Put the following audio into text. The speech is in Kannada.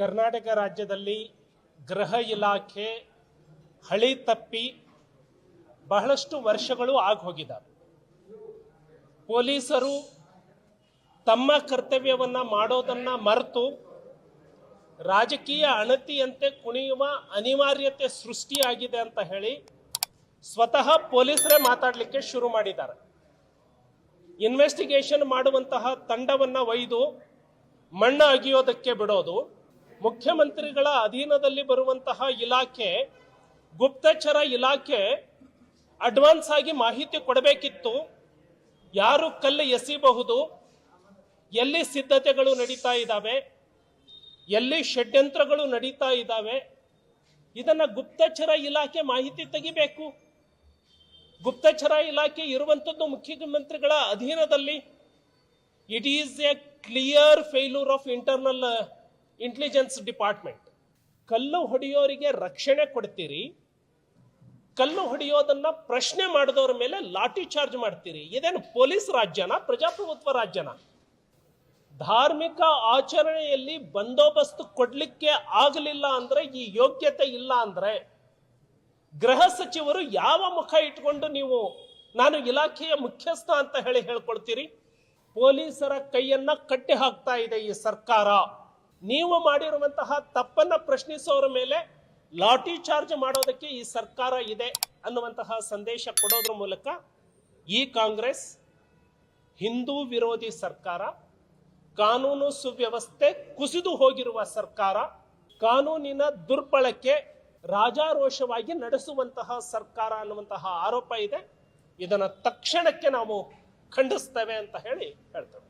ಕರ್ನಾಟಕ ರಾಜ್ಯದಲ್ಲಿ ಗೃಹ ಇಲಾಖೆ ಹಳಿ ತಪ್ಪಿ ಬಹಳಷ್ಟು ವರ್ಷಗಳು ಹೋಗಿದ್ದಾವೆ ಪೊಲೀಸರು ತಮ್ಮ ಕರ್ತವ್ಯವನ್ನ ಮಾಡೋದನ್ನ ಮರೆತು ರಾಜಕೀಯ ಅಣತಿಯಂತೆ ಕುಣಿಯುವ ಅನಿವಾರ್ಯತೆ ಸೃಷ್ಟಿಯಾಗಿದೆ ಅಂತ ಹೇಳಿ ಸ್ವತಃ ಪೊಲೀಸರೇ ಮಾತಾಡಲಿಕ್ಕೆ ಶುರು ಮಾಡಿದ್ದಾರೆ. ಇನ್ವೆಸ್ಟಿಗೇಷನ್ ಮಾಡುವಂತಹ ತಂಡವನ್ನು ಒಯ್ದು ಮಣ್ಣು ಅಗಿಯೋದಕ್ಕೆ ಬಿಡೋದು ಮುಖ್ಯಮಂತ್ರಿಗಳ ಅಧೀನದಲ್ಲಿ ಬರುವಂತಹ ಇಲಾಖೆ, ಗುಪ್ತಚರ ಇಲಾಖೆ ಅಡ್ವಾನ್ಸ್ ಆಗಿ ಮಾಹಿತಿ ಕೊಡಬೇಕಿತ್ತು. ಯಾರು ಕಲ್ಲು ಎಸಿಬಹುದು, ಎಲ್ಲಿ ಸಿದ್ಧತೆಗಳು ನಡೀತಾ ಇದ್ದಾವೆ, ಎಲ್ಲಿ ಷಡ್ಯಂತ್ರಗಳು ನಡೀತಾ ಇದ್ದಾವೆ, ಇದನ್ನು ಗುಪ್ತಚರ ಇಲಾಖೆ ಮಾಹಿತಿ ತೆಗಿಬೇಕು. ಗುಪ್ತಚರ ಇಲಾಖೆ ಇರುವಂಥದ್ದು ಮುಖ್ಯಮಂತ್ರಿಗಳ ಅಧೀನದಲ್ಲಿ. It is a clear failure of internal intelligence department ಕಲ್ಲು ಹೊಡೆಯೋರಿಗೆ ರಕ್ಷಣೆ ಕೊಡ್ತೀರಿ. ಕಲ್ಲು ಹೊಡೆಯೋದನ್ನ ಪ್ರಶ್ನೆ ಮಾಡಿದವರ ಮೇಲೆ ಲಾಠಿ ಚಾರ್ಜ್ ಮಾಡ್ತೀರಿ. ಇದೇನು ಪೊಲೀಸ್ ರಾಜ್ಯನ, ಪ್ರಜಾಪ್ರಭುತ್ವ ರಾಜ್ಯನ? ಧಾರ್ಮಿಕ ಆಚರಣೆಯಲ್ಲಿ ಬಂದೋಬಸ್ತ್ ಕೊಡ್ಲಿಕ್ಕೆ ಆಗಲಿಲ್ಲ ಅಂದ್ರೆ ಈ ಯೋಗ್ಯತೆ ಇಲ್ಲ ಅಂದ್ರೆ ಗೃಹ ಸಚಿವರು ಯಾವ ಮುಖ ಇಟ್ಕೊಂಡು ನೀವು ನಾನು ಇಲಾಖೆಯ ಮುಖ್ಯಸ್ಥ ಅಂತ ಹೇಳಿ ಹೇಳ್ಕೊಳ್ತೀರಿ? ಪೊಲೀಸರ ಕೈಯನ್ನ ಕಟ್ಟಿ ಹಾಕ್ತಾ ಇದೆ ಈ ಸರ್ಕಾರ. ನೀವು ಮಾಡಿರುವಂತಹ ತಪ್ಪನ್ನ ಪ್ರಶ್ನಿಸೋರ ಮೇಲೆ ಲಾಠಿ ಚಾರ್ಜ್ ಮಾಡೋದಕ್ಕೆ ಈ ಸರ್ಕಾರ ಇದೆ ಅನ್ನುವಂತಹ ಸಂದೇಶ ಕೊಡೋದ್ರ ಮೂಲಕ ಈ ಕಾಂಗ್ರೆಸ್ ಹಿಂದೂ ವಿರೋಧಿ ಸರ್ಕಾರ, ಕಾನೂನು ಸುವ್ಯವಸ್ಥೆ ಕುಸಿದು ಹೋಗಿರುವ ಸರ್ಕಾರ, ಕಾನೂನಿನ ದುರ್ಬಳಕೆ ರಾಜಾರೋಷವಾಗಿ ನಡೆಸುವಂತಹ ಸರ್ಕಾರ ಅನ್ನುವಂತಹ ಆರೋಪ ಇದೆ. ಇದನ್ನು ತಕ್ಷಣಕ್ಕೆ ನಾವು ಖಂಡಿಸ್ತೇವೆ ಅಂತ ಹೇಳಿ ಹೇಳ್ತೇವೆ.